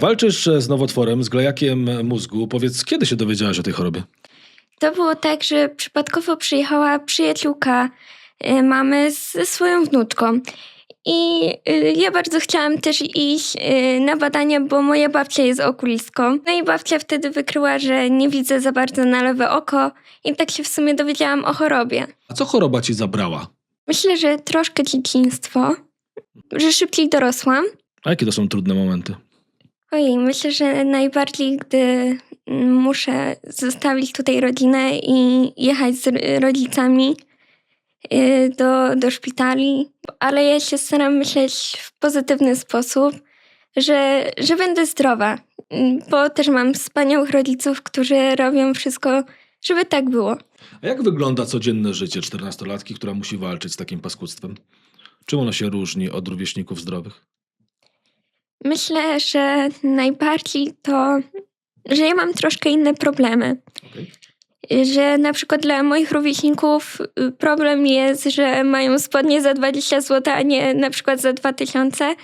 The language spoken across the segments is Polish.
Walczysz e, z nowotworem, z glejakiem mózgu. Powiedz, kiedy się dowiedziałaś o tej chorobie? To było tak, że przypadkowo przyjechała przyjaciółka y, mamy ze swoją wnuczką. I y, ja bardzo chciałam też iść y, na badania, bo moja babcia jest okulistką. No i babcia wtedy wykryła, że nie widzę za bardzo na lewe oko i tak się w sumie dowiedziałam o chorobie. A co choroba ci zabrała? Myślę, że troszkę dzieciństwo, że szybciej dorosłam. A jakie to są trudne momenty? Ojej, myślę, że najbardziej, gdy mm, muszę zostawić tutaj rodzinę i jechać z rodzicami y, do, do szpitali, ale ja się staram myśleć w pozytywny sposób, że, że będę zdrowa, Mm, bo też mam wspaniałych rodziców, którzy robią wszystko, żeby tak było. A jak wygląda codzienne życie czternastolatki, która musi walczyć z takim paskudztwem? Czym ono się różni od rówieśników zdrowych? Myślę, że najbardziej to, że ja mam troszkę inne problemy. Okej. że na przykład dla moich rówieśników y, problem jest, że mają spodnie za 20 zł, a nie na przykład za 2000.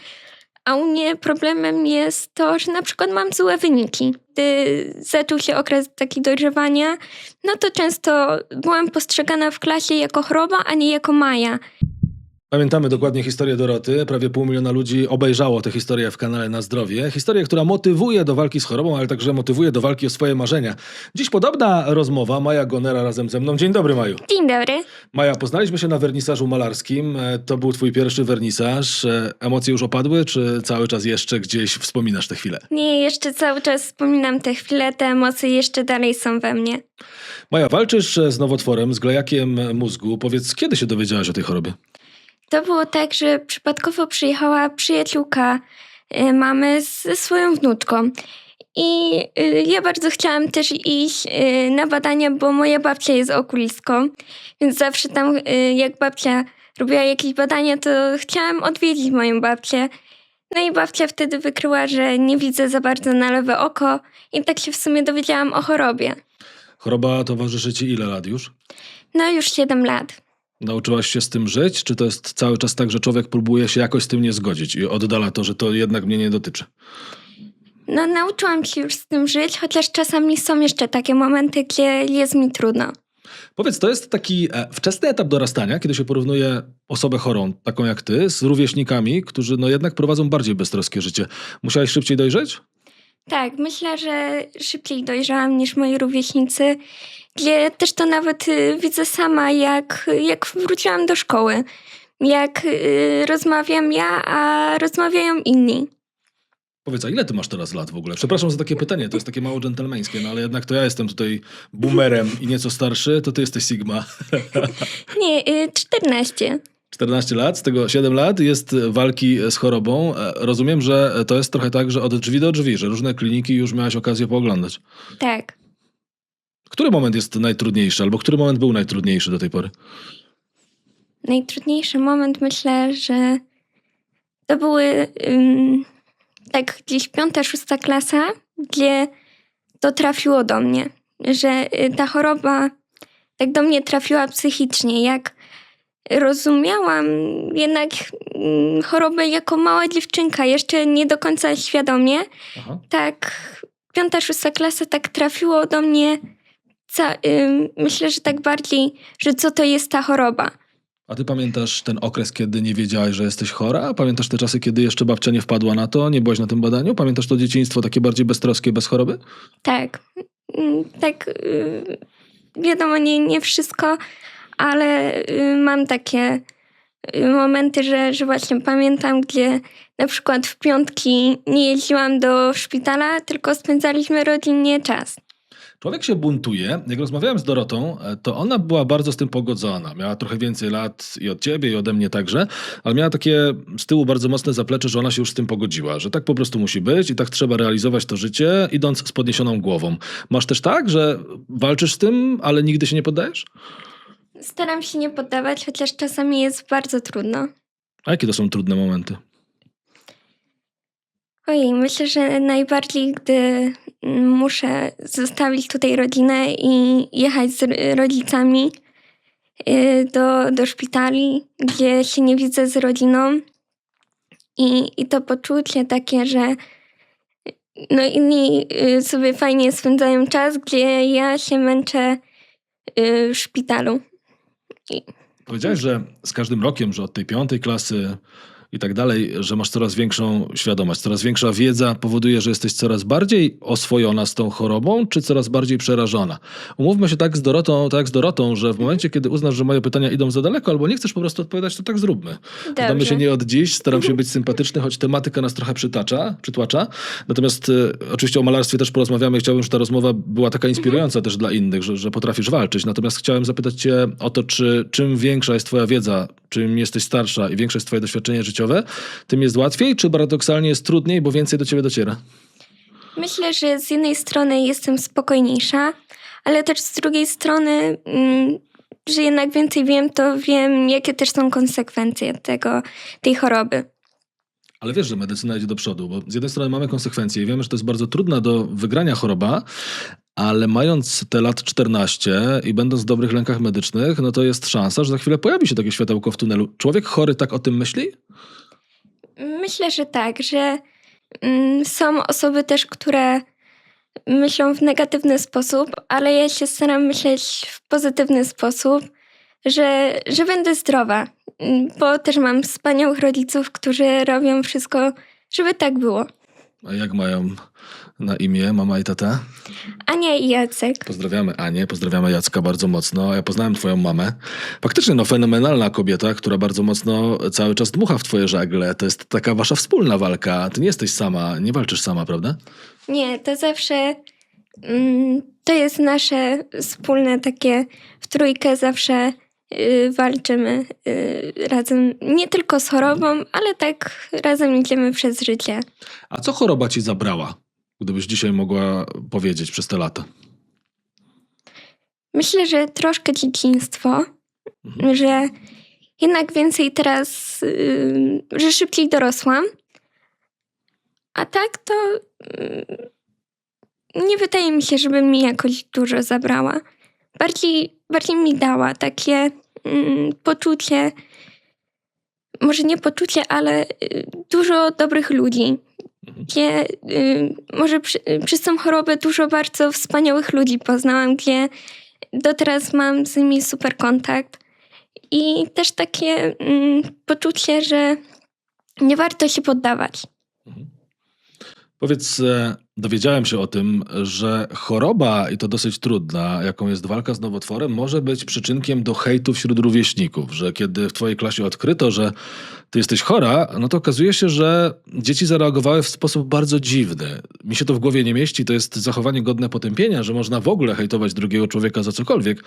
A u mnie problemem jest to, że na przykład mam złe wyniki. Gdy zaczął się okres taki dojrzewania, no to często byłam postrzegana w klasie jako choroba, a nie jako Maja. Pamiętamy dokładnie historię Doroty. Prawie pół miliona ludzi obejrzało tę historię w kanale Na Zdrowie. Historię, która motywuje do walki z chorobą, ale także motywuje do walki o swoje marzenia. Dziś podobna rozmowa. Maja Gonera razem ze mną. Dzień dobry, Maju. Dzień dobry. Maja, poznaliśmy się na wernisażu malarskim. E, To był twój pierwszy wernisaż. E, Emocje już opadły, czy cały czas jeszcze gdzieś wspominasz tę chwilę? Nie, jeszcze cały czas wspominam te chwile, te emocje jeszcze dalej są we mnie. Maja, walczysz z nowotworem, z glejakiem mózgu. Powiedz, kiedy się dowiedziałaś o tej chorobie? To było tak, że przypadkowo przyjechała przyjaciółka y, mamy ze swoją wnuczką. I y, ja bardzo chciałam też iść y, na badania, bo moja babcia jest okulistką, więc zawsze tam, jak babcia robiła jakieś badania, to chciałam odwiedzić moją babcię. No i babcia wtedy wykryła, że nie widzę za bardzo na lewe oko i tak się w sumie dowiedziałam o chorobie. Choroba towarzyszy ci ile lat już? No już 7 lat. Nauczyłaś się z tym żyć, czy to jest cały czas tak, że człowiek próbuje się jakoś z tym nie zgodzić i oddala to, że to jednak mnie nie dotyczy? No, nauczyłam się już z tym żyć, chociaż czasami są jeszcze takie momenty, gdzie jest mi trudno. Powiedz, to jest taki e, wczesny etap dorastania, kiedy się porównuje osobę chorą, taką jak ty, z rówieśnikami, którzy no jednak prowadzą bardziej beztroskie życie. Musiałeś szybciej dojrzeć? Tak, myślę, że szybciej dojrzałam niż moi rówieśnicy, gdzie też to nawet y, widzę sama, jak, jak wróciłam do szkoły. Jak y, rozmawiam ja, a rozmawiają inni. Powiedz, a ile ty masz teraz lat w ogóle? Przepraszam za takie pytanie, to jest takie mało dżentelmeńskie, no ale jednak to ja jestem tutaj boomerem i nieco starszy, to ty jesteś Sigma. Nie, y, 14. 14 lat, z tego 7 lat jest walki z chorobą. E, Rozumiem, że to jest trochę tak, że od drzwi do drzwi, że różne kliniki już miałaś okazję pooglądać. Tak. Który moment jest najtrudniejszy, albo który moment był najtrudniejszy do tej pory? Najtrudniejszy moment myślę, że to były ym, tak gdzieś piąta, szósta klasa, gdzie to trafiło do mnie, że y, ta choroba tak do mnie trafiła psychicznie, jak rozumiałam jednak chorobę jako mała dziewczynka, jeszcze nie do końca świadomie, Aha. tak piąta, szósta klasa tak trafiło do mnie, ca- myślę, że tak bardziej, że co to jest ta choroba. A ty pamiętasz ten okres, kiedy nie wiedziałaś, że jesteś chora? Pamiętasz te czasy, kiedy jeszcze babcia nie wpadła na to, nie byłaś na tym badaniu? Pamiętasz to dzieciństwo takie bardziej beztroskie, bez choroby? Tak. Mm, Tak, y, wiadomo, nie, nie wszystko, ale y, mam takie y, momenty, że, że właśnie pamiętam, gdzie na przykład w piątki nie jeździłam do szpitala, tylko spędzaliśmy rodzinnie czas. Człowiek się buntuje. Jak rozmawiałem z Dorotą, e, to ona była bardzo z tym pogodzona. Miała trochę więcej lat i od ciebie, i ode mnie także, ale miała takie z tyłu bardzo mocne zaplecze, że ona się już z tym pogodziła, że tak po prostu musi być i tak trzeba realizować to życie, idąc z podniesioną głową. Masz też tak, że walczysz z tym, ale nigdy się nie poddajesz? Staram się nie poddawać, chociaż czasami jest bardzo trudno. A jakie to są trudne momenty? Ojej, myślę, że najbardziej, gdy mm, muszę zostawić tutaj rodzinę i jechać z rodzicami y, do, do szpitali, gdzie się nie widzę z rodziną. I, I to poczucie takie, że no inni y, sobie fajnie spędzają czas, gdzie ja się męczę y, w szpitalu. Powiedziałeś, że z każdym rokiem, że od tej piątej klasy i tak dalej, że masz coraz większą świadomość, coraz większa wiedza powoduje, że jesteś coraz bardziej oswojona z tą chorobą, czy coraz bardziej przerażona. Umówmy się tak z Dorotą, tak z Dorotą, że w momencie, kiedy uznasz, że moje pytania idą za daleko, albo nie chcesz po prostu odpowiadać, to tak zróbmy. Dobrze. się nie od dziś, staram się być sympatyczny, choć tematyka nas trochę przytacza, przytłacza. Natomiast e, oczywiście o malarstwie też porozmawiamy. Chciałbym, żeby ta rozmowa była taka inspirująca też dla innych, że, że potrafisz walczyć. Natomiast chciałem zapytać cię o to, czy czym większa jest twoja wiedza, czym jesteś starsza i większe jest twoje doświadczenie życiowe, tym jest łatwiej, czy paradoksalnie jest trudniej, bo więcej do ciebie dociera? Myślę, że z jednej strony jestem spokojniejsza, ale też z drugiej strony, mm, że jednak więcej wiem, to wiem, jakie też są konsekwencje tego, tej choroby. Ale wiesz, że medycyna idzie do przodu, bo z jednej strony mamy konsekwencje i wiemy, że to jest bardzo trudna do wygrania choroba, ale mając te lat 14 i będąc w dobrych lękach medycznych, no to jest szansa, że za chwilę pojawi się takie światełko w tunelu. Człowiek chory tak o tym myśli? Myślę, że tak, że mm, są osoby też, które myślą w negatywny sposób, ale ja się staram myśleć w pozytywny sposób, że, że będę zdrowa, bo też mam wspaniałych rodziców, którzy robią wszystko, żeby tak było. A jak mają na imię mama i tata? Ania i Jacek. Pozdrawiamy Anię, pozdrawiamy Jacka bardzo mocno. Ja poznałem twoją mamę. Faktycznie, no fenomenalna kobieta, która bardzo mocno cały czas dmucha w twoje żagle. To jest taka wasza wspólna walka. Ty nie jesteś sama, nie walczysz sama, prawda? Nie, to zawsze mm, to jest nasze wspólne takie w trójkę zawsze y, walczymy y, razem. Nie tylko z chorobą, ale tak razem idziemy przez życie. A co choroba ci zabrała? Gdybyś dzisiaj mogła powiedzieć przez te lata. Myślę, że troszkę dzieciństwo, Mhm. że jednak więcej teraz, y, że szybciej dorosłam. A tak to mm, nie wydaje mi się, żeby mi jakoś dużo zabrała. Bardziej, bardziej mi dała takie mm, poczucie, może nie poczucie, ale y, dużo dobrych ludzi. Mhm. Gdzie y, może przy, przez tą chorobę dużo bardzo wspaniałych ludzi poznałam, gdzie do teraz mam z nimi super kontakt. I też takie mm, poczucie, że nie warto się poddawać. Powiedz, e, dowiedziałem się o tym, że choroba, i to dosyć trudna, jaką jest walka z nowotworem, może być przyczynkiem do hejtu wśród rówieśników, że kiedy w twojej klasie odkryto, że ty jesteś chora, no to okazuje się, że dzieci zareagowały w sposób bardzo dziwny. Mi się to w głowie nie mieści, to jest zachowanie godne potępienia, że można w ogóle hejtować drugiego człowieka za cokolwiek,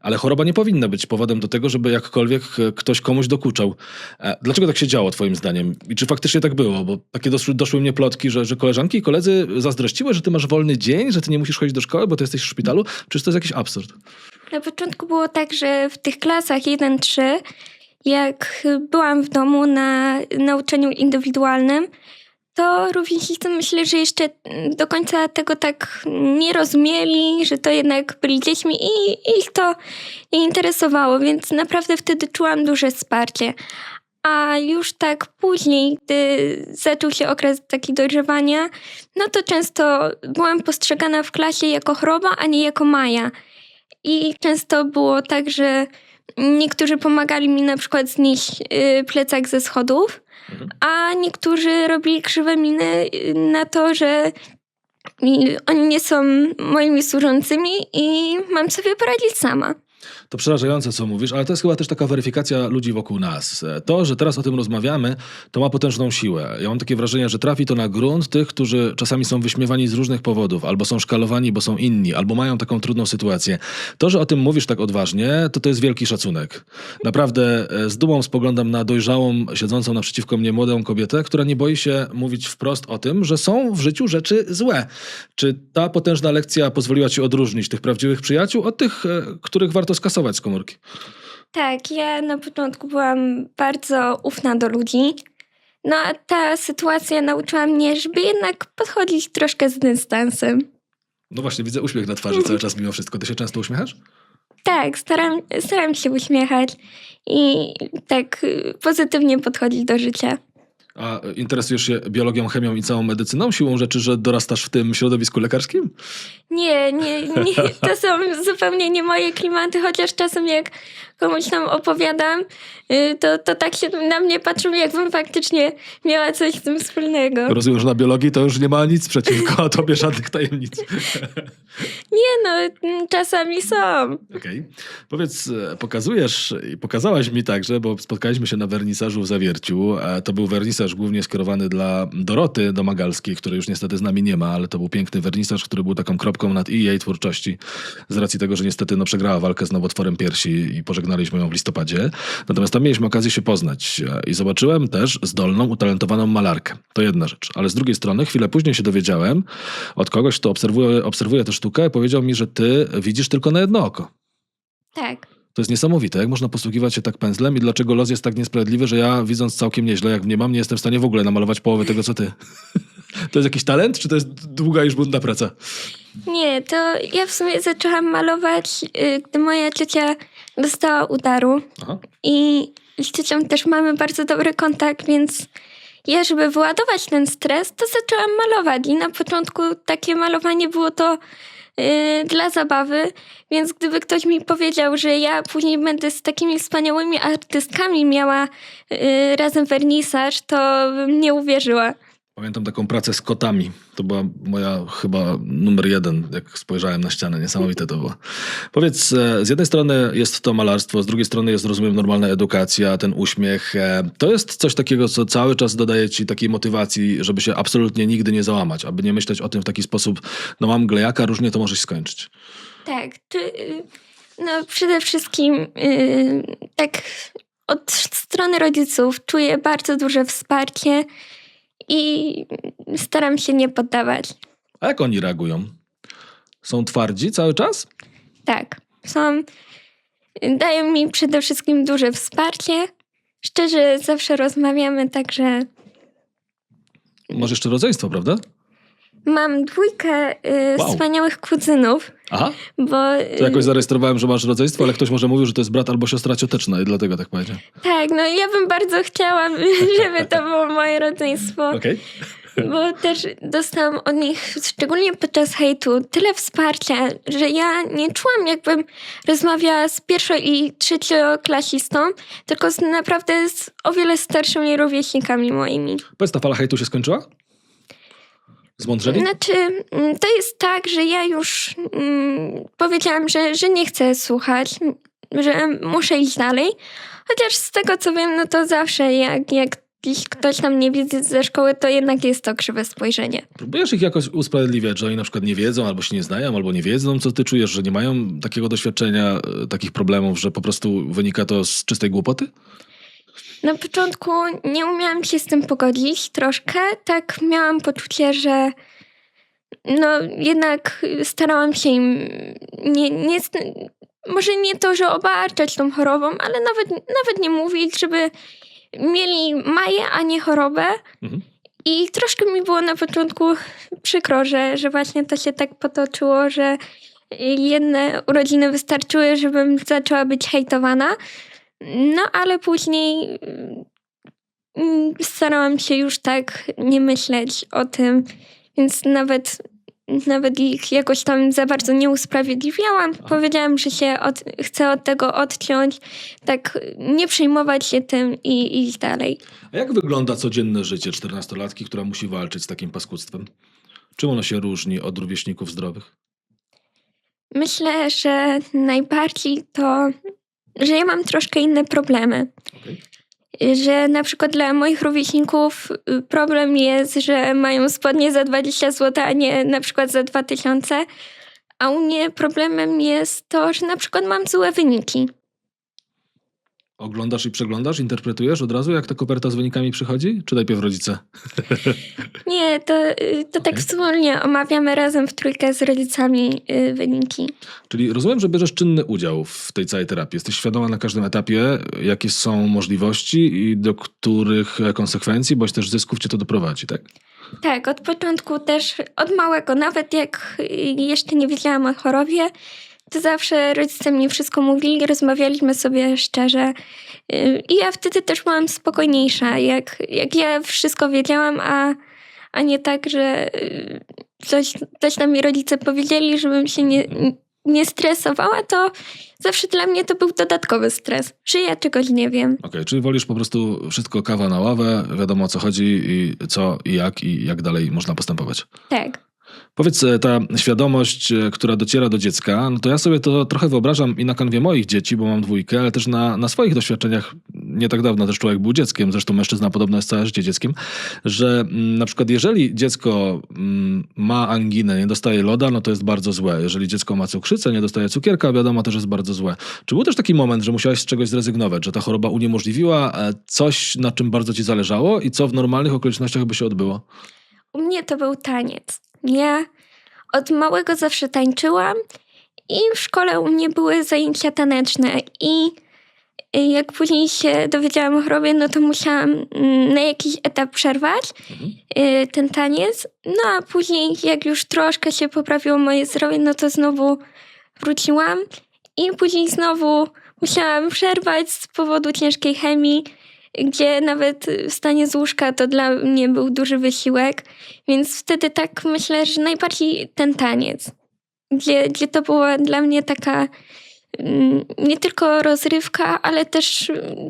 ale choroba nie powinna być powodem do tego, żeby jakkolwiek e, ktoś komuś dokuczał. E, Dlaczego tak się działo, twoim zdaniem? I czy faktycznie tak było? Bo takie doszły, doszły mnie plotki, że, że koleżanki i koledzy zazdrościły, że ty masz wolny dzień, że ty nie musisz chodzić do szkoły, bo ty jesteś w szpitalu. Czy to jest jakiś absurd? Na początku było tak, że w tych klasach 1-3, jak byłam w domu na nauczaniu indywidualnym, to rówieśnicy myślę, że jeszcze do końca tego tak nie rozumieli, że to jednak byli dziećmi i ich to nie interesowało, więc naprawdę wtedy czułam duże wsparcie. A już tak później, gdy zaczął się okres taki dojrzewania, no to często byłam postrzegana w klasie jako choroba, a nie jako Maja. I często było tak, że niektórzy pomagali mi na przykład znieść y, plecak ze schodów, Mhm. a niektórzy robili krzywe miny y, na to, że oni nie są moimi służącymi i mam sobie poradzić sama. To przerażające, co mówisz, ale to jest chyba też taka weryfikacja ludzi wokół nas. To, że teraz o tym rozmawiamy, to ma potężną siłę. Ja mam takie wrażenie, że trafi to na grunt tych, którzy czasami są wyśmiewani z różnych powodów, albo są szkalowani, bo są inni, albo mają taką trudną sytuację. To, że o tym mówisz tak odważnie, to to jest wielki szacunek. Naprawdę e, z dumą spoglądam na dojrzałą, siedzącą naprzeciwko mnie młodą kobietę, która nie boi się mówić wprost o tym, że są w życiu rzeczy złe. Czy ta potężna lekcja pozwoliła ci odróżnić tych prawdziwych przyjaciół od tych, e, których warto skasować z komórki? Tak, ja na początku byłam bardzo ufna do ludzi. No a ta sytuacja nauczyła mnie, żeby jednak podchodzić troszkę z dystansem. No właśnie, widzę uśmiech na twarzy cały czas mimo wszystko. Ty się często uśmiechasz? Tak, staram, staram się uśmiechać i tak pozytywnie podchodzić do życia. A interesujesz się biologią, chemią i całą medycyną? Siłą rzeczy, że dorastasz w tym środowisku lekarskim? Nie, nie, nie, to są zupełnie nie moje klimaty, chociaż czasem jak komuś tam opowiadam, y, to, to tak się na mnie patrzą, jakbym faktycznie miała coś z tym wspólnego. Rozumiem, że na biologii to już nie ma nic przeciwko tobie, żadnych tajemnic. Nie no, mm, czasami są. Okej. Powiedz, e, pokazujesz i pokazałaś mi także, bo spotkaliśmy się na wernisażu w Zawierciu. To był wernisaż głównie skierowany dla Doroty Domagalskiej, której już niestety z nami nie ma, ale to był piękny wernisaż, który był taką kropką nad i jej twórczości, z racji tego, że niestety no, przegrała walkę z nowotworem piersi i pożegnaliśmy ją w listopadzie. Natomiast tam mieliśmy okazję się poznać e, i zobaczyłem też zdolną, utalentowaną malarkę. To jedna rzecz. Ale z drugiej strony, chwilę później się dowiedziałem od kogoś, kto obserwuje, obserwuje tę sztukę, powiedział mi, że ty widzisz tylko na jedno oko. Tak. To jest niesamowite, jak można posługiwać się tak pędzlem i dlaczego los jest tak niesprawiedliwy, że ja widząc całkiem nieźle, jak mnie mam, nie jestem w stanie w ogóle namalować połowy tego, co ty. To jest jakiś talent, czy to jest długa już błędna praca? Nie, to ja w sumie zaczęłam malować, y, gdy moja ciocia dostała udaru Aha. i z ciocią też mamy bardzo dobry kontakt, więc ja, żeby wyładować ten stres, to zaczęłam malować i na początku takie malowanie było to y, dla zabawy, więc gdyby ktoś mi powiedział, że ja później będę z takimi wspaniałymi artystkami miała y, razem wernisaż, to bym nie uwierzyła. Pamiętam taką pracę z kotami. To była moja chyba numer jeden, jak spojrzałem na ścianę. Niesamowite to było. Powiedz, e, z jednej strony jest to malarstwo, z drugiej strony jest, rozumiem, normalna edukacja, ten uśmiech. E, To jest coś takiego, co cały czas dodaje ci takiej motywacji, żeby się absolutnie nigdy nie załamać, aby nie myśleć o tym w taki sposób, no mam glejaka, różnie to możesz skończyć. Tak, czy, y, no przede wszystkim y, tak od strony rodziców czuję bardzo duże wsparcie i staram się nie poddawać. A jak oni reagują? Są twardzi cały czas? Tak, są, dają mi przede wszystkim duże wsparcie. Szczerze zawsze rozmawiamy, także Masz jeszcze rodzeństwo, prawda? Mam dwójkę y, Wow. wspaniałych kuzynów, Aha, bo y, to jakoś zarejestrowałem, że masz rodzeństwo, ale ktoś może mówił, że to jest brat albo siostra cioteczna i dlatego tak powiedział. tak, no ja bym bardzo chciała, żeby to było moje rodzeństwo. Okej. Bo też dostałam od nich, szczególnie podczas hejtu, tyle wsparcia, że ja nie czułam, jakbym rozmawiała z pierwszo- i trzecioklasistą, tylko z naprawdę z o wiele starszymi rówieśnikami moimi. Powiedz, ta fala hejtu się skończyła? Zmądrzeli? Znaczy, mm, to jest tak, że ja już mm, powiedziałam, że, że nie chcę słuchać, że muszę iść dalej. Chociaż z tego co wiem, no to zawsze jak, jak ktoś tam nie widzi ze szkoły, to jednak jest to krzywe spojrzenie. Próbujesz ich jakoś usprawiedliwiać, że oni na przykład nie wiedzą, albo się nie znają, albo nie wiedzą, co ty czujesz, że nie mają takiego doświadczenia, e, takich problemów, że po prostu wynika to z czystej głupoty? Na początku nie umiałam się z tym pogodzić troszkę. Tak miałam poczucie, że no jednak starałam się im nie, nie, może nie to, że obarczać tą chorobą, ale nawet, nawet nie mówić, żeby mieli maję, a nie chorobę. Mhm. I troszkę mi było na początku przykro, że, że właśnie to się tak potoczyło, że jedne urodziny wystarczyły, żebym zaczęła być hejtowana. No ale później mm, starałam się już tak nie myśleć o tym, więc nawet, nawet ich jakoś tam za bardzo nie usprawiedliwiałam. Powiedziałam, że się od, chcę od tego odciąć, tak nie przejmować się tym i i iść dalej. A jak wygląda codzienne życie czternastolatki, która musi walczyć z takim paskudztwem? Czym ono się różni od rówieśników zdrowych? Myślę, że najbardziej to, że ja mam troszkę inne problemy. Okej. Że na przykład dla moich rówieśników y, problem jest, że mają spodnie za 20 zł, a nie na przykład za 2000. A u mnie problemem jest to, że na przykład mam złe wyniki. Oglądasz i przeglądasz, interpretujesz od razu, jak ta koperta z wynikami przychodzi? Czy najpierw rodzice? Nie, to, y, to tak Okej. wspólnie omawiamy razem w trójkę z rodzicami y, wyniki. Czyli rozumiem, że bierzesz czynny udział w tej całej terapii. Jesteś świadoma na każdym etapie, jakie są możliwości i do których konsekwencji, bądź też zysków cię to doprowadzi, tak? Tak, od początku też, od małego, nawet jak jeszcze nie wiedziałam o chorobie, to zawsze rodzice mi wszystko mówili, rozmawialiśmy sobie szczerze. Y, I ja wtedy też byłam spokojniejsza, jak, jak ja wszystko wiedziałam, a, a nie tak, że y, coś, coś tam mi rodzice powiedzieli, żebym się nie, nie stresowała, to zawsze dla mnie to był dodatkowy stres, że ja czegoś nie wiem. Okej, czyli wolisz po prostu wszystko kawa na ławę, wiadomo o co chodzi i co i jak i jak dalej można postępować. Tak. Powiedz, e, ta świadomość, e, która dociera do dziecka, no to ja sobie to trochę wyobrażam i na kanwie moich dzieci, bo mam dwójkę, ale też na, na swoich doświadczeniach. Nie tak dawno też człowiek był dzieckiem, zresztą mężczyzna podobno jest całe życie dzieckiem, że mm, na przykład jeżeli dziecko mm, ma anginę, nie dostaje loda, no to jest bardzo złe. Jeżeli dziecko ma cukrzycę, nie dostaje cukierka, wiadomo, też jest bardzo złe. Czy był też taki moment, że musiałeś z czegoś zrezygnować, że ta choroba uniemożliwiła e, coś, na czym bardzo ci zależało i co w normalnych okolicznościach by się odbyło? U mnie to był taniec. Ja od małego zawsze tańczyłam i w szkole u mnie były zajęcia taneczne i y, jak później się dowiedziałam o chorobie, no to musiałam mm, na jakiś etap przerwać Mhm. y, ten taniec. No a później jak już troszkę się poprawiło moje zdrowie, no to znowu wróciłam i później znowu musiałam przerwać z powodu ciężkiej chemii, gdzie nawet wstanie z łóżka to dla mnie był duży wysiłek, więc wtedy tak myślę, że najbardziej ten taniec, gdzie, gdzie to była dla mnie taka mm, nie tylko rozrywka, ale też mm,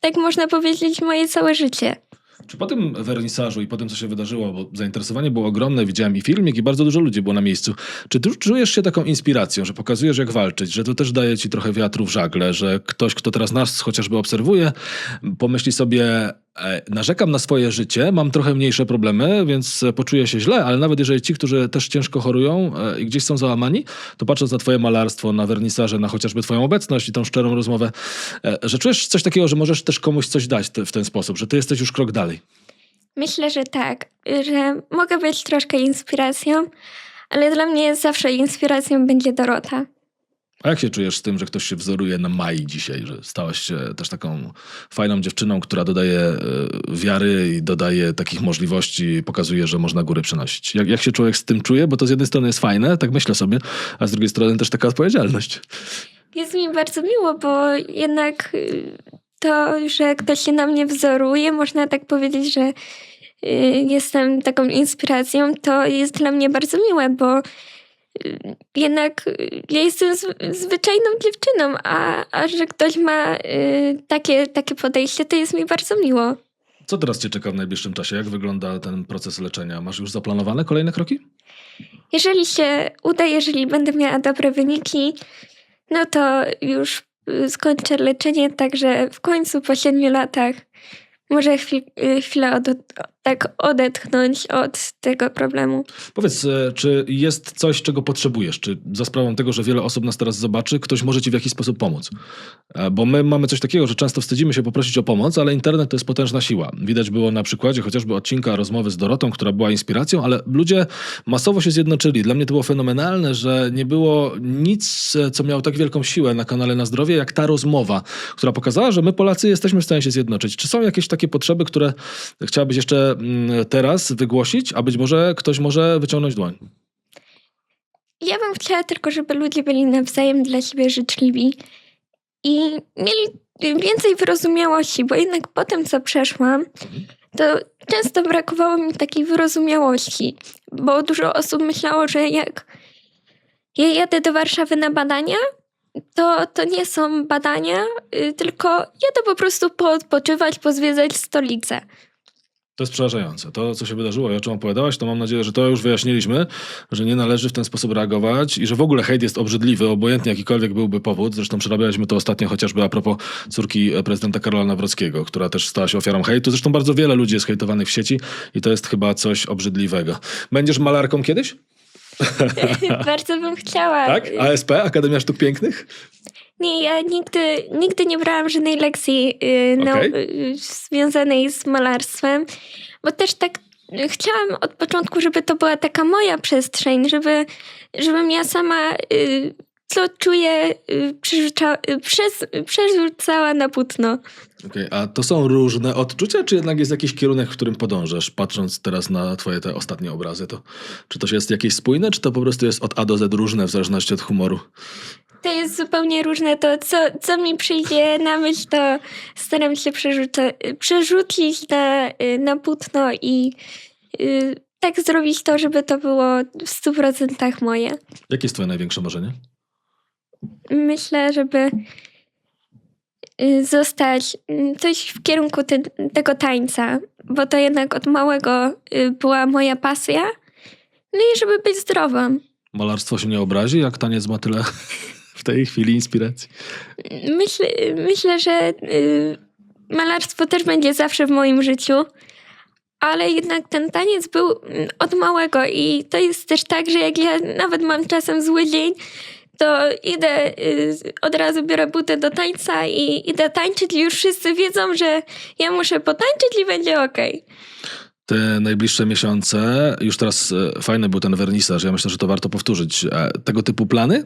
tak można powiedzieć moje całe życie. Czy po tym wernisażu i po tym, co się wydarzyło, bo zainteresowanie było ogromne, widziałem i filmik, i bardzo dużo ludzi było na miejscu. Czy czujesz się taką inspiracją, że pokazujesz, jak walczyć, że to też daje ci trochę wiatru w żagle, że ktoś, kto teraz nas chociażby obserwuje, pomyśli sobie, narzekam na swoje życie, mam trochę mniejsze problemy, więc e, poczuję się źle, ale nawet jeżeli ci, którzy też ciężko chorują e, i gdzieś są załamani, to patrząc na twoje malarstwo, na wernisaże, na chociażby twoją obecność i tą szczerą rozmowę, e, że czujesz coś takiego, że możesz też komuś coś dać w ten sposób, że ty jesteś już krok dalej. Myślę, że tak, że mogę być troszkę inspiracją, ale dla mnie zawsze inspiracją będzie Dorota. A jak się czujesz z tym, że ktoś się wzoruje na Mai dzisiaj, że stałaś się też taką fajną dziewczyną, która dodaje e, wiary i dodaje takich możliwości, pokazuje, że można góry przenosić. Jak, jak się człowiek z tym czuje? Bo to z jednej strony jest fajne, tak myślę sobie, a z drugiej strony też taka odpowiedzialność. Jest mi bardzo miło, bo jednak y, to, że ktoś się na mnie wzoruje, można tak powiedzieć, że y, jestem taką inspiracją, to jest dla mnie bardzo miłe, bo jednak y, ja jestem zw- zwyczajną dziewczyną, a, a że ktoś ma y, takie, takie podejście, to jest mi bardzo miło. Co teraz cię czeka w najbliższym czasie? Jak wygląda ten proces leczenia? Masz już zaplanowane kolejne kroki? Jeżeli się uda, jeżeli będę miała dobre wyniki, no to już y, skończę leczenie, także w końcu po siedmiu latach może chwil, chwilę od, tak odetchnąć od tego problemu. Powiedz, e, czy jest coś, czego potrzebujesz? Czy za sprawą tego, że wiele osób nas teraz zobaczy, ktoś może ci w jakiś sposób pomóc? E, Bo my mamy coś takiego, że często wstydzimy się poprosić o pomoc, ale internet to jest potężna siła. Widać było na przykładzie chociażby odcinka rozmowy z Dorotą, która była inspiracją, ale ludzie masowo się zjednoczyli. Dla mnie to było fenomenalne, że nie było nic, e, co miało tak wielką siłę na kanale Na Zdrowie, jak ta rozmowa, która pokazała, że my Polacy jesteśmy w stanie się zjednoczyć. Czy są jakieś takie potrzeby, które chciałabyś jeszcze teraz wygłosić, a być może ktoś może wyciągnąć dłoń? Ja bym chciała tylko, żeby ludzie byli nawzajem dla siebie życzliwi i mieli więcej wyrozumiałości, bo jednak po tym, co przeszłam, to często brakowało mi takiej wyrozumiałości, bo dużo osób myślało, że jak ja jadę do Warszawy na badania, to, to nie są badania, y, tylko jadę po prostu poodpoczywać, pozwiedzać stolicę. To jest przerażające. To, co się wydarzyło i o czym opowiadałaś, to mam nadzieję, że to już wyjaśniliśmy, że nie należy w ten sposób reagować i że w ogóle hejt jest obrzydliwy, obojętnie jakikolwiek byłby powód. Zresztą przerabialiśmy to ostatnio chociażby a propos córki e, prezydenta Karola Nawrockiego, która też stała się ofiarą hejtu. Zresztą bardzo wiele ludzi jest hejtowanych w sieci i to jest chyba coś obrzydliwego. Będziesz malarką kiedyś? Bardzo bym chciała. Tak? ASP, Akademia Sztuk Pięknych? Nie, ja nigdy, nigdy nie brałam żadnej lekcji y, no, Okej. y, związanej z malarstwem, bo też tak y, chciałam od początku, żeby to była taka moja przestrzeń, żeby, żebym ja sama y, co czuję, przerzucała na płótno. Okej, a to są różne odczucia, czy jednak jest jakiś kierunek, w którym podążasz, patrząc teraz na twoje te ostatnie obrazy? To, czy to jest jakieś spójne, czy to po prostu jest od A do Z różne w zależności od humoru? To jest zupełnie różne. To, co, co mi przyjdzie na myśl, to staram się przerzuca, przerzucić na, y, na płótno i y, tak zrobić to, żeby to było w 100% moje. Jakie jest twoje największe marzenie? Myślę, żeby y, zostać y, coś w kierunku te, tego tańca, bo to jednak od małego y, była moja pasja. No i żeby być zdrową. Malarstwo się nie obrazi, jak taniec ma tyle w tej chwili inspiracji? Myślę, myślę że y, malarstwo też będzie zawsze w moim życiu, ale jednak ten taniec był mm, od małego i to jest też tak, że jak ja nawet mam czasem zły dzień, to idę, y, od razu biorę buty do tańca i idę tańczyć i już wszyscy wiedzą, że ja muszę potańczyć i będzie okej. Te najbliższe miesiące, już teraz e, fajny był ten wernisaż, ja myślę, że to warto powtórzyć. E, Tego typu plany?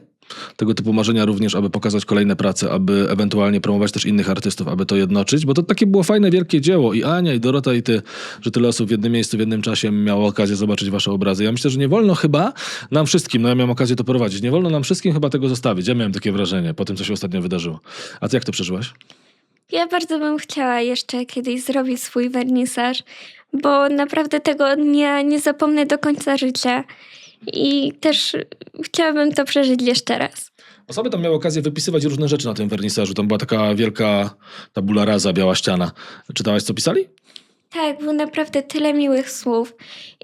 Tego typu marzenia również, aby pokazać kolejne prace, aby ewentualnie promować też innych artystów, aby to jednoczyć, bo to takie było fajne, wielkie dzieło. I Ania, i Dorota, i ty, że tyle osób w jednym miejscu, w jednym czasie miało okazję zobaczyć wasze obrazy. Ja myślę, że nie wolno chyba nam wszystkim, no ja miałem okazję to prowadzić, nie wolno nam wszystkim chyba tego zostawić. Ja miałem takie wrażenie po tym, co się ostatnio wydarzyło. A ty jak to przeżyłaś? Ja bardzo bym chciała jeszcze kiedyś zrobić swój wernisaż, bo naprawdę tego dnia nie zapomnę do końca życia. I też chciałabym to przeżyć jeszcze raz. Osoby tam miały okazję wypisywać różne rzeczy na tym wernisażu. Tam była taka wielka tabula rasa, biała ściana. Czytałaś, co pisali? Tak, było naprawdę tyle miłych słów.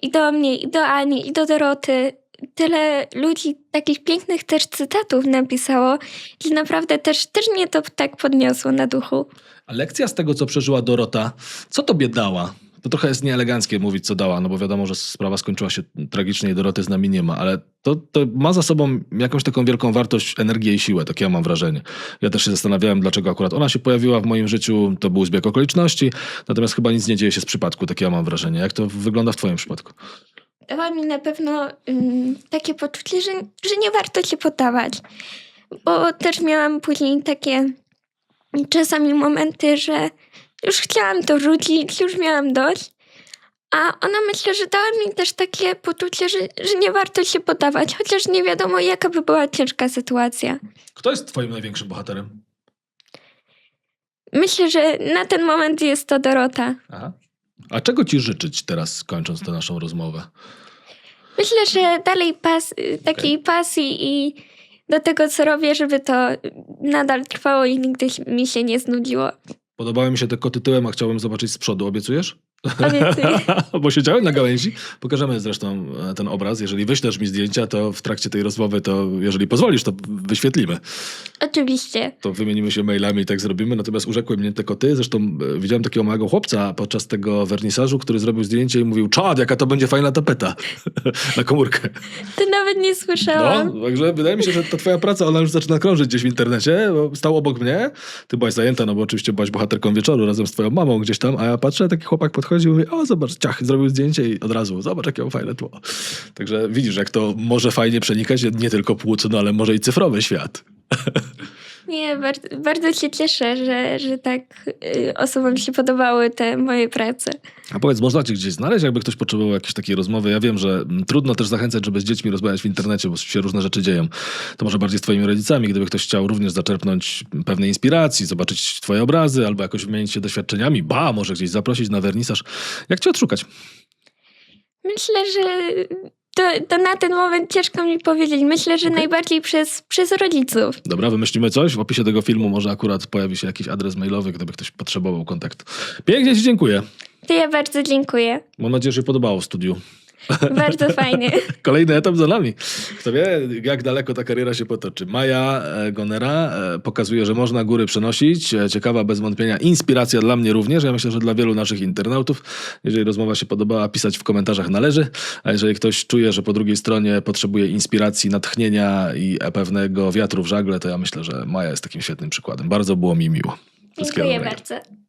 I do mnie, i do Ani, i do Doroty. Tyle ludzi takich pięknych też cytatów napisało, że naprawdę też, też mnie to tak podniosło na duchu. A lekcja z tego, co przeżyła Dorota, co tobie dała? To trochę jest nieeleganckie mówić, co dała, no bo wiadomo, że sprawa skończyła się tragicznie i Doroty z nami nie ma, ale to, to ma za sobą jakąś taką wielką wartość, energię i siłę, takie ja mam wrażenie. Ja też się zastanawiałem, dlaczego akurat ona się pojawiła w moim życiu, to był zbieg okoliczności, natomiast chyba nic nie dzieje się z przypadku, takie ja mam wrażenie. Jak to wygląda w twoim przypadku? Dała mi na pewno ym, takie poczucie, że, że nie warto się poddawać. Bo też miałam później takie czasami momenty, że już chciałam to rzucić, już miałam dość. A ona myślę, że dała mi też takie poczucie, że, że nie warto się poddawać, chociaż nie wiadomo, jaka by była ciężka sytuacja. Kto jest twoim największym bohaterem? Myślę, że na ten moment jest to Dorota. Aha. A czego ci życzyć teraz, kończąc tę naszą rozmowę? Myślę, że dalej pas, takiej pasji i do tego, co robię, żeby to nadal trwało i nigdy mi się nie znudziło. Podobały mi się te koty tyłem, a chciałbym zobaczyć z przodu. Obiecujesz? Obiecuję. Bo siedziałem na gałęzi. Pokażemy zresztą e, ten obraz. Jeżeli wyślesz mi zdjęcia, to w trakcie tej rozmowy, to jeżeli pozwolisz, to wyświetlimy. Oczywiście. To wymienimy się mailami i tak zrobimy. Natomiast urzekły mnie te koty. Zresztą e, widziałem takiego małego chłopca podczas tego wernisażu, który zrobił zdjęcie i mówił, czad, jaka to będzie fajna tapeta na komórkę. To nawet nie słyszałam. No, także wydaje mi się, że ta twoja praca, ona już zaczyna krążyć gdzieś w internecie, stał obok mnie. Ty byłaś zajęta, no bo oczywiście byłaś bohaterką wieczoru razem z twoją mamą gdzieś tam, a ja patrzę, taki chłopak podchodzi i mówi, o zobacz, ciach, zrobił zdjęcie i od razu, zobacz jakie fajne tło. Także widzisz, jak to może fajnie przenikać, nie tylko płótno, ale może i cyfrowy świat. Nie, bardzo, bardzo się cieszę, że, że tak y, osobom się podobały te moje prace. A powiedz, można cię gdzieś znaleźć, jakby ktoś potrzebował jakiejś takiej rozmowy? Ja wiem, że mm, trudno też zachęcać, żeby z dziećmi rozmawiać w internecie, bo się różne rzeczy dzieją. To może bardziej z twoimi rodzicami, gdyby ktoś chciał również zaczerpnąć pewnej inspiracji, zobaczyć twoje obrazy, albo jakoś wymienić się doświadczeniami, ba, może gdzieś zaprosić na wernisaż. Jak cię odszukać? Myślę, że to, to na ten moment ciężko mi powiedzieć. Myślę, że Okej. najbardziej przez, przez rodziców. Dobra, wymyślimy coś. W opisie tego filmu może akurat pojawi się jakiś adres mailowy, gdyby ktoś potrzebował kontaktu. Pięknie ci dziękuję. To ja bardzo dziękuję. Mam nadzieję, że się podobało w studiu. Bardzo fajnie. Kolejny etap za nami. Kto wie, jak daleko ta kariera się potoczy. Maja e, Gonera e, pokazuje, że można góry przenosić. E, Ciekawa, bez wątpienia, inspiracja dla mnie również. Ja myślę, że dla wielu naszych internautów. Jeżeli rozmowa się podobała, pisać w komentarzach należy. A jeżeli ktoś czuje, że po drugiej stronie potrzebuje inspiracji, natchnienia i pewnego wiatru w żagle, to ja myślę, że Maja jest takim świetnym przykładem. Bardzo było mi miło. Dziękuję bardzo.